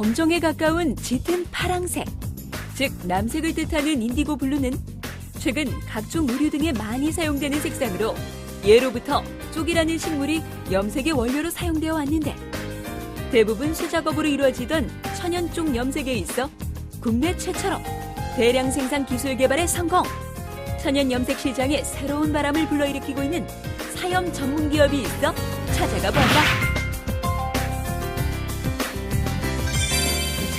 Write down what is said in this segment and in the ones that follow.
검정에 가까운 짙은 파랑색, 즉 남색을 뜻하는 인디고 블루는 최근 각종 의류 등에 많이 사용되는 색상으로 예로부터 쪽이라는 식물이 염색의 원료로 사용되어 왔는데 대부분 수작업으로 이루어지던 천연 쪽 염색에 있어 국내 최초로 대량 생산 기술 개발에 성공. 천연 염색 시장에 새로운 바람을 불러일으키고 있는 사염 전문 기업이 있어 찾아가 본다.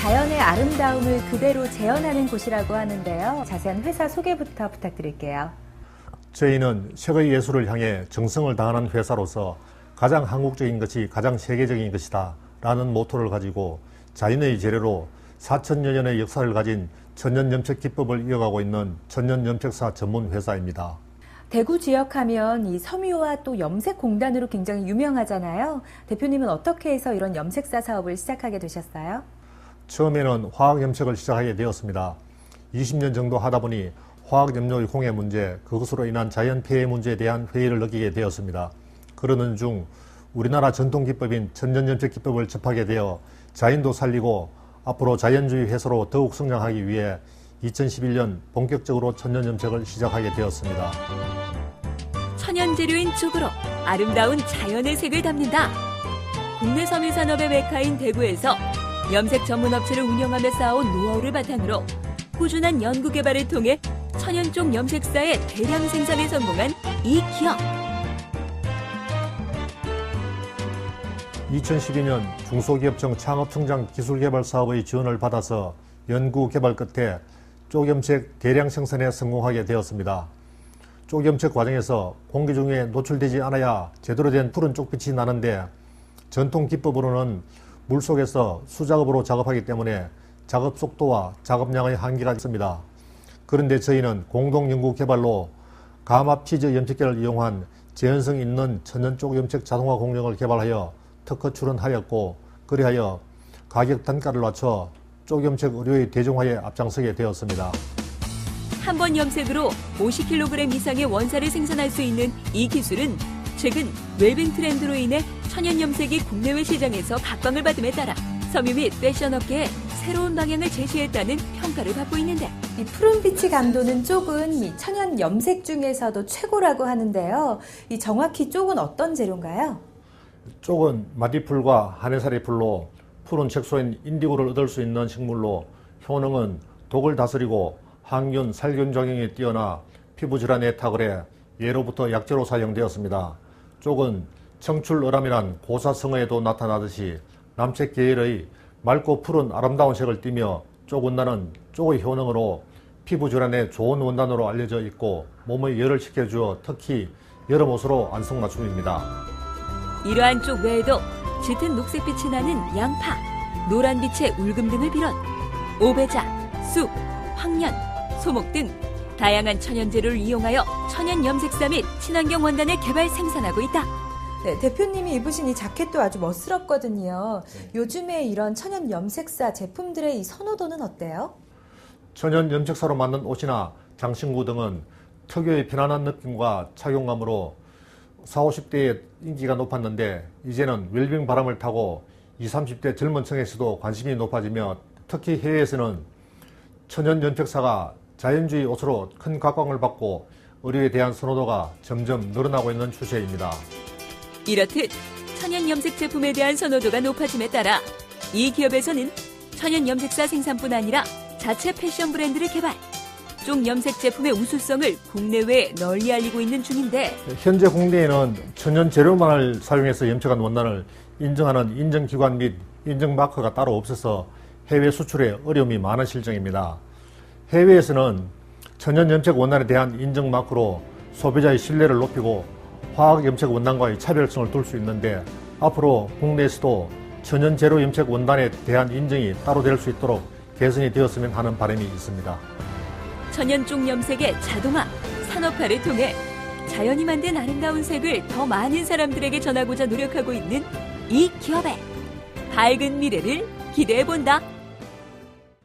자연의 아름다움을 그대로 재현하는 곳이라고 하는데요. 자세한 회사 소개부터 부탁드릴게요. 저희는 색의 예술을 향해 정성을 다하는 회사로서 가장 한국적인 것이 가장 세계적인 것이다 라는 모토를 가지고 자연의 재료로 4천여 년의 역사를 가진 천연 염색 기법을 이어가고 있는 천연 염색사 전문 회사입니다. 대구 지역 하면 이 섬유와 또 염색 공단으로 굉장히 유명하잖아요. 대표님은 어떻게 해서 이런 염색사 사업을 시작하게 되셨어요? 처음에는 화학 염색을 시작하게 되었습니다. 20년 정도 하다 보니 화학 염료의 공해 문제, 그것으로 인한 자연 피해 문제에 대한 회의를 느끼게 되었습니다. 그러는 중 우리나라 전통 기법인 천연 염색 기법을 접하게 되어 자연도 살리고 앞으로 자연주의 회사로 더욱 성장하기 위해 2011년 본격적으로 천연 염색을 시작하게 되었습니다. 천연 재료인 쪽으로 아름다운 자연의 색을 담는다. 국내 섬유 산업의 메카인 대구에서 염색 전문 업체를 운영하며 쌓아온 노하우를 바탕으로 꾸준한 연구 개발을 통해 천연 쪽 염색사의 대량 생산에 성공한 이 기업. 2012년 중소기업청 창업성장 기술개발 사업의 지원을 받아서 연구 개발 끝에 쪽염색 대량 생산에 성공하게 되었습니다. 쪽염색 과정에서 공기 중에 노출되지 않아야 제대로 된 푸른 쪽빛이 나는데 전통 기법으로는 물 속에서 수작업으로 작업하기 때문에 작업 속도와 작업량의 한계가 있습니다. 그런데 저희는 공동 연구 개발로 가마 피즈 염색계를 이용한 재현성 있는 천연 쪽 염색 자동화 공정을 개발하여 특허 출원하였고 그리하여 가격 단가를 낮춰 쪽 염색 의료의 대중화에 앞장서게 되었습니다. 한 번 염색으로 50kg 이상의 원사를 생산할 수 있는 이 기술은 최근 웰빙 트렌드로 인해 천연 염색이 국내외 시장에서 각광을 받음에 따라 섬유 및 패션 업계에 새로운 방향을 제시했다는 평가를 받고 있는데 이 푸른빛이 감도는 쪽은 이 천연 염색 중에서도 최고라고 하는데요. 이 정확히 쪽은 어떤 재료인가요? 쪽은 마디풀과 하네사리 풀로 푸른 색소인 인디고를 얻을 수 있는 식물로 효능은 독을 다스리고 항균, 살균 작용이 뛰어나 피부 질환에 탁월해 예로부터 약재로 사용되었습니다. 쪽은 청출어람이란 고사성어에도 나타나듯이 남색 계열의 맑고 푸른 아름다운 색을 띠며 쪽 원단은 쪽의 효능으로 피부 질환에 좋은 원단으로 알려져 있고 몸의 열을 식혀주어 특히 여름 옷으로 안성맞춤입니다. 이러한 쪽 외에도 짙은 녹색빛이 나는 양파, 노란빛의 울금 등을 비롯 오배자, 쑥, 황련, 소목 등 다양한 천연 재료를 이용하여 천연 염색사 및 친환경 원단을 개발 생산하고 있다. 네, 대표님이 입으신 이 자켓도 아주 멋스럽거든요. 요즘에 이런 천연 염색사 제품들의 이 선호도는 어때요? 천연 염색사로 만든 옷이나 장신구 등은 특유의 편안한 느낌과 착용감으로 40, 50대의 인기가 높았는데 이제는 웰빙 바람을 타고 20, 30대 젊은 층에서도 관심이 높아지며 특히 해외에서는 천연 염색사가 자연주의 옷으로 큰 각광을 받고 의료에 대한 선호도가 점점 늘어나고 있는 추세입니다. 이렇듯 천연 염색 제품에 대한 선호도가 높아짐에 따라 이 기업에서는 천연 염색사 생산뿐 아니라 자체 패션 브랜드를 개발. 쪽 염색 제품의 우수성을 국내외에 널리 알리고 있는 중인데 현재 국내에는 천연 재료만을 사용해서 염색한 원단을 인정하는 인정기관 및 인정 마크가 따로 없어서 해외 수출에 어려움이 많은 실정입니다. 해외에서는 천연 염색 원단에 대한 인정 마크로 소비자의 신뢰를 높이고 화학 염색 원단과의 차별성을 둘 수 있는데 앞으로 국내에서도 천연 재료 염색 원단에 대한 인정이 따로 될 수 있도록 개선이 되었으면 하는 바람이 있습니다. 천연 쪽 염색의 자동화, 산업화를 통해 자연이 만든 아름다운 색을 더 많은 사람들에게 전하고자 노력하고 있는 이 기업의 밝은 미래를 기대해 본다.